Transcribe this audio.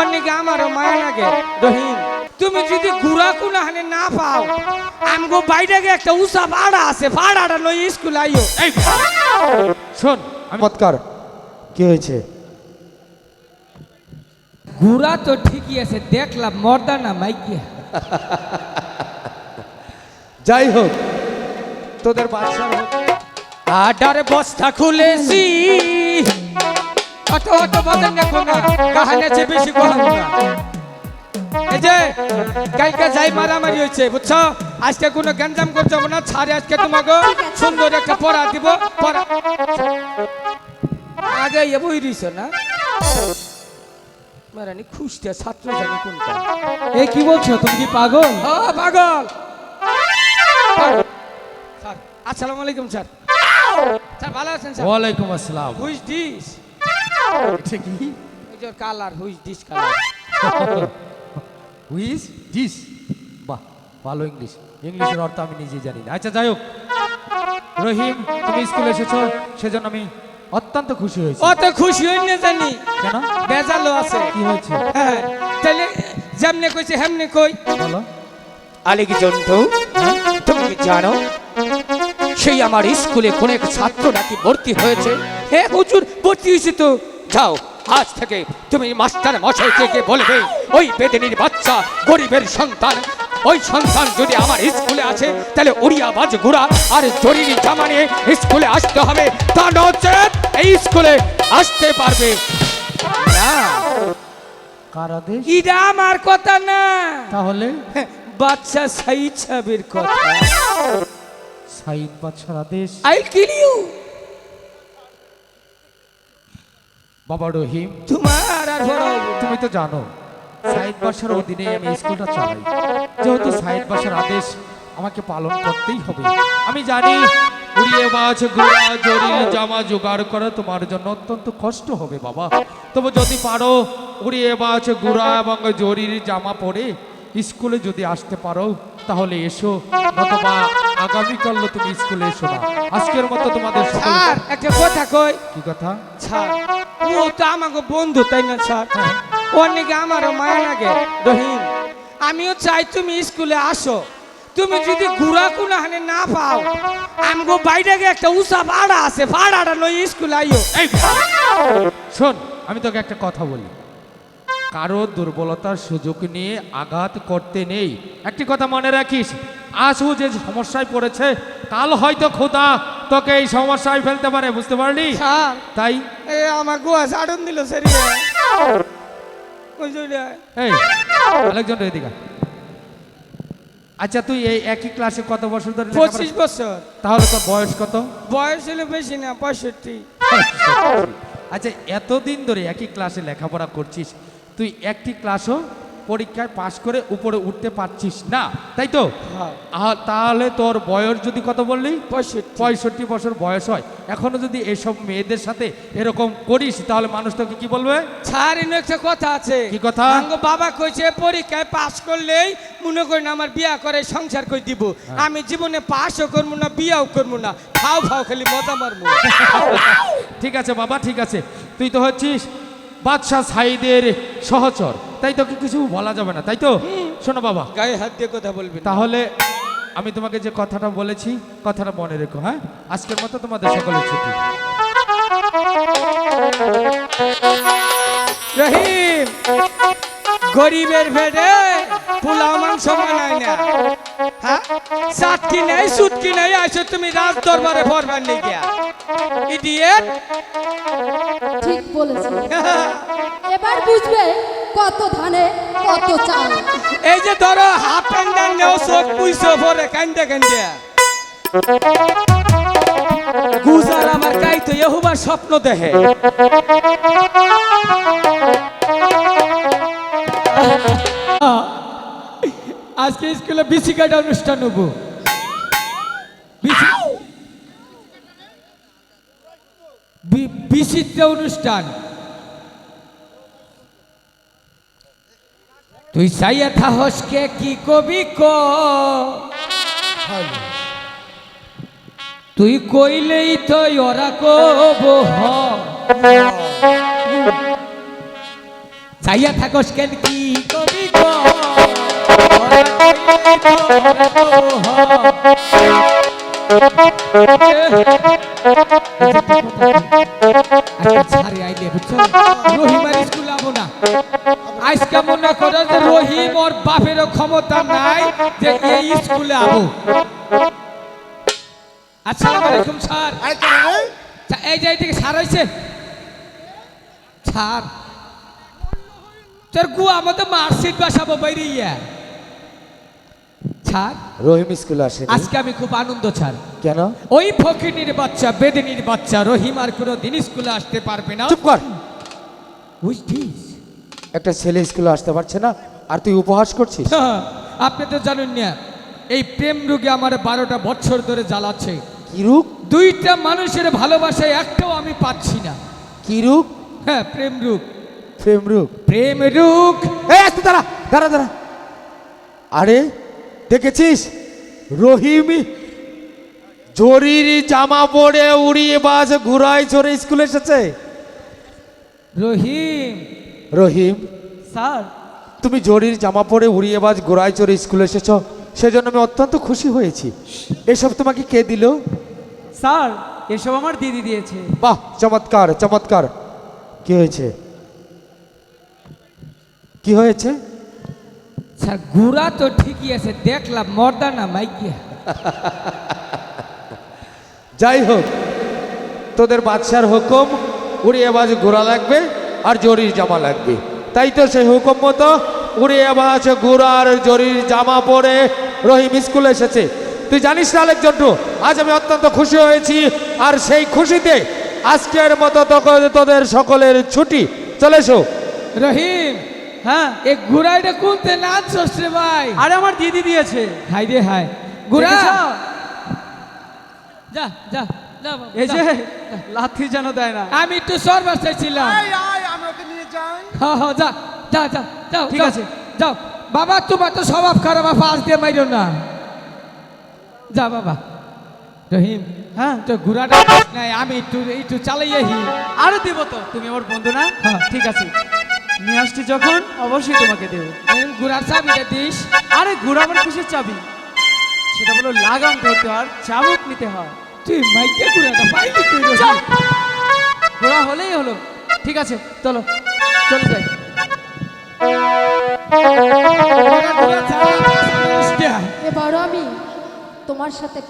অনেকে আমারও মায়া লাগে। রহিম তুমি যদি গুড়া কুনা হানে না পাও আমগো বাইরে গিয়ে একটা উষা ভাড়া আছে ভাড়াটা লই স্কুল আইও। এই শোন চমৎকার। কি হয়েছে? গুড়া তো ঠিকই আছে দেখলাম মর্দা না মাইকিয়া যাই হোক তোদের বাদশার হোক। আডার বস্তা খুলেছি। অত অত বদন দেখো না কাহানেছে বেশি কহাবো না। এই যে কালকে যাই মারামারি হয়েছে বুঝছ? আজকে কোনো গঞ্জাম হবে না ছাড়ে আজকে তোমাকে সুন্দর একটা পড়া দিব পড়া। আগে এ বই রইছ না? মারানি খুশতে ছাত্র জানি কোনটা। এ কি বলছো তুমি কি পাগল? ও পাগল। স্যার আসসালামু আলাইকুম স্যার। স্যার ভালো আছেন স্যার? ওয়ালাইকুম আসসালাম। Who's this. এটা কি ওই colour who's this colour who's this বাহ ভালো ইংলিশ ইংলিশের অর্থ আমি জানি না। আচ্ছা যাই হোক। রহিম তুমি স্কুলে এসেছ সেজন্য আমি অত্যন্ত খুশি হয়েছি। অত খুশি হই না জানি। কেন? বেজালো আছে। কি হয়েছে? হ্যাঁ তাহলে যেমনে কইছে হেমনে কই। বলো। আলিক জন্টু তুমি কি জানো? সেই আমার স্কুলে কোন এক ছাত্র নাকি ভর্তি হয়েছে। হ্যাঁ হুজুর ভর্তি হয়েছে তো। যাও আজ থেকে তুমি মাস্টার মশাইকে গিয়ে বলবে ওই বেদিনীর বাচ্চা গরিবের সন্তান ওই সন্তান যদি আমার স্কুলে আছে তাহলে উড়িয়া বাজ ঘোড়া আর জরিনি জামা নিয়ে স্কুলে আসতে হবে। তা নচেত এই স্কুলে আসতে পারবে। না এটা আমার কথা না। তাহলে? বাচ্চা সাইদ সাহেবের কথা। সাইদ বাদশার আদেশ। I kill you. বাবা রহিম তোমার আর তুমি তো জানো সাইদ বাসার অধীনে আমি স্কুলটা চালাই। যেহেতু সাইদ বাসার আদেশ আমাকে পালন করতেই হবে। আমি জানি উড়িয়ে মাছ গোড়া জরির জামা জোগাড় করা তোমার জন্য অত্যন্ত কষ্ট হবে বাবা। তবু যদি পারো উড়িয়ে মাছ গুড়া এবং জরির জামা পরে স্কুলে যদি আসতে পারো তাহলে এসো। নতবা আগামীকাল তুমি স্কুলে এসো না। আজকের মতো তোমাদের স্যার। একটা কথা কই? কি কথা? স্যার ও তো আমাকে বন্ধু তাই না স্যার? হ্যাঁ। অনেকে আমারও মায়া লাগে। রহিম আমিও চাই তুমি স্কুলে আসো। তুমি যদি ঘুরা কুনা হানে না পাও আমগো বাইরে গিয়ে একটা উষা ভাড়া আছে ভাড়াটা লই স্কুলে আইও। শোন আমি তোকে একটা কথা বলি। কারও দুর্বলতার সুযোগ নিয়ে আঘাত করতে নেই। একটি কথা মনে রাখিস আজও যে সমস্যায় পড়েছে কাল হয়তো খোদা তোকে এই সমস্যায় ফেলতে পারে বুঝতে পারলি? তাই? এ আমার গোয়া সাড়ন দিল। এই আরেকজন এদিকে আচ্ছা তুই এই একই ক্লাসে কত বছর ধরে পঁচিশ বছর। তাহলে তোর বয়স কত? বয়স হলো বেশি না পঁয়ষট্টি। আচ্ছা এতদিন ধরে একই ক্লাসে লেখাপড়া করছিস তুই একটি ক্লাসও পরীক্ষায় পাশ করে উপরে উঠতে পারছিস না তাই তো? হ্যাঁ। তাহলে তোর বয়স যদি কত বললি? পঁয়ষট্টি। বছর বয়স হয়। এখনও যদি এসব মেয়েদের সাথে এরকম করিস তাহলে মানুষ তোকে কি বলবে? একটা কথা আছে। কি কথা? বাবা কইছে পরীক্ষায় পাস করলেই মনে করেন আমার বিয়া করে সংসার করে দিব। হ্যাঁ। আমি জীবনে পাশও করব না বিয়াও করব না। ফাও ফাও খালি মজা মারবো। ঠিক আছে বাবা ঠিক আছে। তুই তো হচ্ছিস বাদশাহ সাইদের সহচর। তাই তো কিছু বলা যাবে না তাই তো? শোনো বাবা। গায়ে হাত দিয়ে কথা বলবেন তাহলে আমি তোমাকে যে কথাটা বলেছি কথাটা মনে রেখো হ্যাঁ? আজকের মতো তোমাদের সকলের ছুটি। রহিম গরিবের ভেড়ে পোলাও মাংস বানায় না। সাতকি নাই সুটকি নাই আইসো তুমি রাজ দরবারে ভরবার নিয়ে গিয়া ইডিয়েট। ঠিক বলেছে এবার বুঝবে কত ধানে কত চাল। এই যে ধরো হাফ প্যান্ট নেও চোখ পুইছো পরে কান্দে কান্দে। গুজার আমার কাইতো এহুবার স্বপ্ন দেখে। আজকে স্কুলে বিসি কাটা অনুষ্ঠান হব। বিচিত্র অনুষ্ঠান। তুই চাইয়া থাহসকে কি কবি ক? তুই কইলেই তো ওরা কব চাইয়া থাকস কেন কি কবি গো আজকে মনে করো যে রহিম ওর বাপেরও ক্ষমতা নাই যে এই স্কুলে আবো আসসালামু আলাইকুম স্যার এই যে এইদিকে সার হয়েছে ছাড় তোর গুয়া মতো মার্কশিট বাসাবো বাইরে ইয়া ছাড়। রহিম স্কুলে আসে আজকে আমি খুব আনন্দ ছাড়। কেন? ওই ফকিনির বাচ্চা বেদিনীর বাচ্চা রহিম আর কোনো দিন স্কুলে আসতে পারবে না। চুপ কর। বুঝছিস একটা ছেলে স্কুলে আসতে পারছে না আর তুই উপহাস করছিস? আপনি তো জানেন না এই প্রেম রোগে আমার বারোটা বছর ধরে জ্বালাচ্ছে। কি রূপ দুইটা মানুষের ভালোবাসায় একটাও আমি পাচ্ছি না। কি রূপ হ্যাঁ প্রেম রোগ। প্রেম রূপ প্রেম রোগ। এই আসতে দাঁড়া দাঁড়া দাঁড়া। আরে দেখেছিস? রহিম জরির জামা পরে উড়িয়ে বাস ঘুরায় চড়ে স্কুলে এসেছে। রহিম। রহিম স্যার। তুমি জরির জামা পরে উড়িয়ে বাজ ঘোড়ায় চড়ে স্কুলে এসেছ সেজন্য আমি অত্যন্ত খুশি হয়েছি। এসব তোমাকে কে দিল? স্যার এসব আমার দিদি দিয়েছে। বাহ চমৎকার চমৎকার। কি হয়েছে? কি হয়েছে? স্যার গুড়া তো ঠিকই আছে দেখলাম মর্দা না মাইকিয়া। যাই হোক তোদের বাদশার হুকুম উড়িয়ে বাজ ঘোড়া লাগবে আর জরির জামা লাগবে। তাই তো সেই হুকুম মতো উড়িয়ে বাজ ঘোড়া আর জরির জামা পরে রহিম স্কুলে এসেছে। তুই জানিস না আলেক জন্টু আজ আমি অত্যন্ত খুশি হয়েছি আর সেই খুশিতে আজকের মতো তখন তোদের সকলের ছুটি। চলে এসো। রহিম হ্যাঁ। এ গুড়াইটা কোনতে নাচ রে ভাই? আরে আমার দিদি দিয়েছে। হাই রে হাই। গুড়া দেখেছ? যা যা যা বাবা, এই যে লাথি যেন দেয় না। আমি একটু সরবার চাইছিলাম। হ্যাঁ হ্যাঁ যা যা যা যাও ঠিক আছে। যাও। বাবা তোমার তো স্বভাব খারাপ ফাঁস দিয়ে মাইরো না। যা বাবা। রহিম হ্যাঁ। তো ঘোড়াটা নাই আমি একটু একটু চালাইয়াহি। আরে দেবো তো। তুমি আমার বন্ধু না? হ্যাঁ। ঠিক আছে। নিয়ে আসছি যখন অবশ্যই তোমাকে দেবো। ঘোড়ার চাবিটা দিস। আরে ঘোরাবার কিসের চাবি? সেটা হলো লাগাম ধরতে আর চাবুক নিতে হয়। তুই মাইকে ঘোড়াটা পাইলি হলেই হলো। ঠিক আছে চলো চলে যাই। এবারও আমি তোমার সাথে